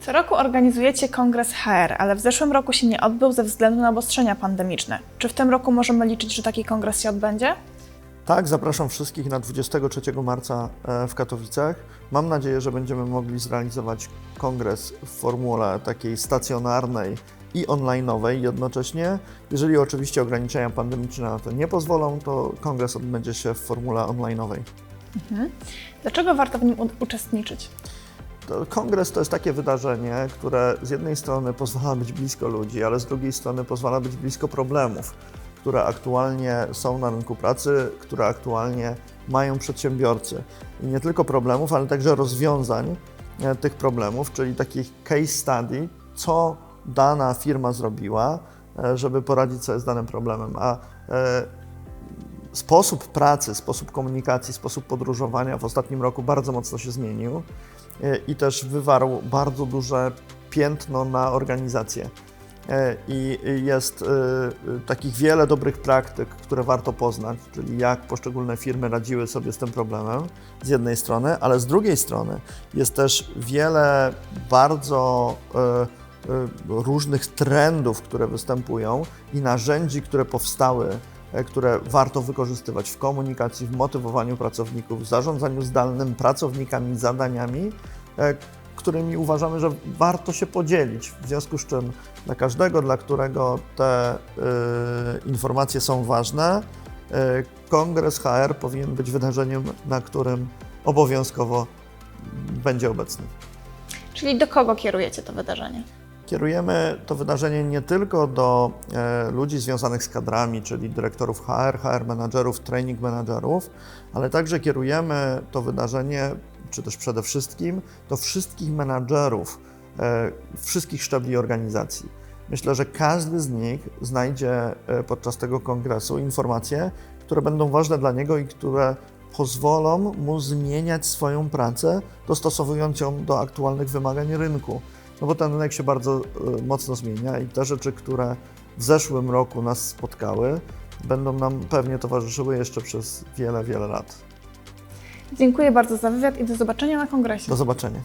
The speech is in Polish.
Co roku organizujecie kongres HR, ale w zeszłym roku się nie odbył ze względu na obostrzenia pandemiczne. Czy w tym roku możemy liczyć, że taki kongres się odbędzie? Tak, zapraszam wszystkich na 23 marca e, w Katowicach. Mam nadzieję, że będziemy mogli zrealizować kongres w formule takiej stacjonarnej, i online'owej jednocześnie. Jeżeli oczywiście ograniczenia pandemiczne na to nie pozwolą, to kongres odbędzie się w formule online'owej. Dlaczego warto w nim uczestniczyć? Kongres to jest takie wydarzenie, które z jednej strony pozwala być blisko ludzi, ale z drugiej strony pozwala być blisko problemów, które aktualnie są na rynku pracy, które aktualnie mają przedsiębiorcy. I nie tylko problemów, ale także rozwiązań e, tych problemów, czyli takich case study, co dana firma zrobiła, e, żeby poradzić sobie z danym problemem. A e, sposób pracy, sposób komunikacji, sposób podróżowania w ostatnim roku bardzo mocno się zmienił e, i też wywarł bardzo duże piętno na organizację. I jest takich wiele dobrych praktyk, które warto poznać, czyli jak poszczególne firmy radziły sobie z tym problemem z jednej strony, ale z drugiej strony jest też wiele bardzo różnych trendów, które występują i narzędzi, które powstały, e, które warto wykorzystywać w komunikacji, w motywowaniu pracowników, w zarządzaniu zdalnym pracownikami, zadaniami, e, którymi uważamy, że warto się podzielić. W związku z czym dla każdego, dla którego te y, informacje są ważne, y, Kongres HR powinien być wydarzeniem, na którym obowiązkowo będzie obecny. Czyli do kogo kierujecie to wydarzenie? Kierujemy to wydarzenie nie tylko do e, ludzi związanych z kadrami, czyli dyrektorów HR, HR menadżerów, training menadżerów, ale także kierujemy to wydarzenie, czy też przede wszystkim do wszystkich menadżerów e, wszystkich szczebli organizacji. Myślę, że każdy z nich znajdzie e, podczas tego kongresu informacje, które będą ważne dla niego i które pozwolą mu zmieniać swoją pracę, dostosowując ją do aktualnych wymagań rynku. No bo ten rynek się bardzo y, mocno zmienia i te rzeczy, które w zeszłym roku nas spotkały, będą nam pewnie towarzyszyły jeszcze przez wiele, wiele lat. Dziękuję bardzo za wywiad i do zobaczenia na kongresie. Do zobaczenia.